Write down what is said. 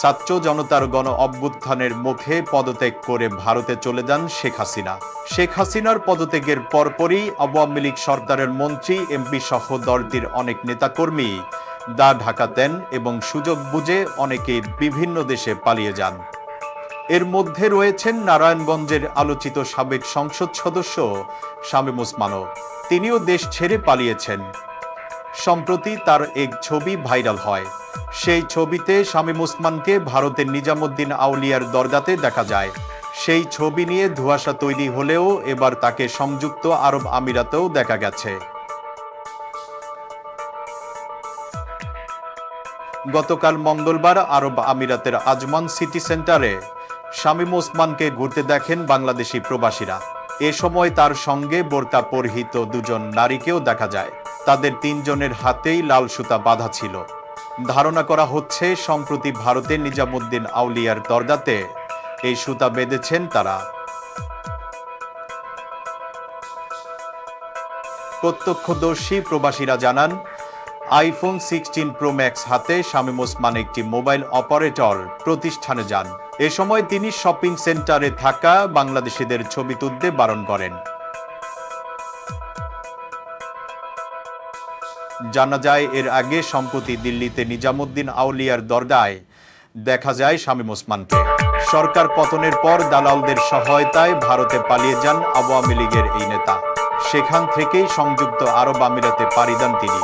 ছাত্র জনতার গণ অভ্যুত্থানের মুখে পদত্যাগ করে ভারতে চলে যান শেখ হাসিনা। শেখ হাসিনার পদত্যাগের পরপরই আওয়ামী লীগ সরকারের মন্ত্রী এমপি সহ দলটির অনেক নেতাকর্মী দা ঢাকা দেন এবং সুযোগ বুঝে অনেকে বিভিন্ন দেশে পালিয়ে যান। এর মধ্যে রয়েছেন নারায়ণগঞ্জের আলোচিত সাবেক সংসদ সদস্য শামীম ওসমানও। তিনিও দেশ ছেড়ে পালিয়েছেন। সম্প্রতি তার এক ছবি ভাইরাল হয়। সেই ছবিতে শামীম ওসমানকে ভারতের নিজামুদ্দিন আউলিয়ার দরজাতে দেখা যায়। সেই ছবি নিয়ে ধোঁয়াশা তৈরি হলেও এবার তাকে সংযুক্ত আরব আমিরাতেও দেখা গেছে। গতকাল মঙ্গলবার আরব আমিরাতের আজমান সিটি সেন্টারে শামীম ওসমানকে ঘুরতে দেখেন বাংলাদেশি প্রবাসীরা। এ সময় তার সঙ্গে বোরকা পরিহিত দুজন নারীকেও দেখা যায়। তাদের তিনজনের হাতেই লাল সুতা বাঁধা ছিল। ধারণা করা হচ্ছে, সম্প্রতি ভারতের নিজামুদ্দিন আউলিয়ার দরজাতে এই সুতা বেঁধেছেন তারা। প্রত্যক্ষদর্শী প্রবাসীরা জানান, আইফোন সিক্সটিন প্রো ম্যাক্স হাতে শামীম ওসমান একটি মোবাইল অপারেটর প্রতিষ্ঠানে যান। এ সময় তিনি শপিং সেন্টারে থাকা বাংলাদেশিদের ছবি তুলতে বারণ করেন। জানা যায়, এর আগে সম্প্রতি দিল্লিতে নিজামুদ্দিন আউলিয়ার দরগায় দেখা যায় শামীম ওসমানকে। সরকার পতনের পর দালালদের সহায়তায় ভারতে পালিয়ে যান আওয়ামী লীগের এই নেতা। সেখান থেকেই সংযুক্ত আরব আমিরাতে পাড়ি দেন তিনি।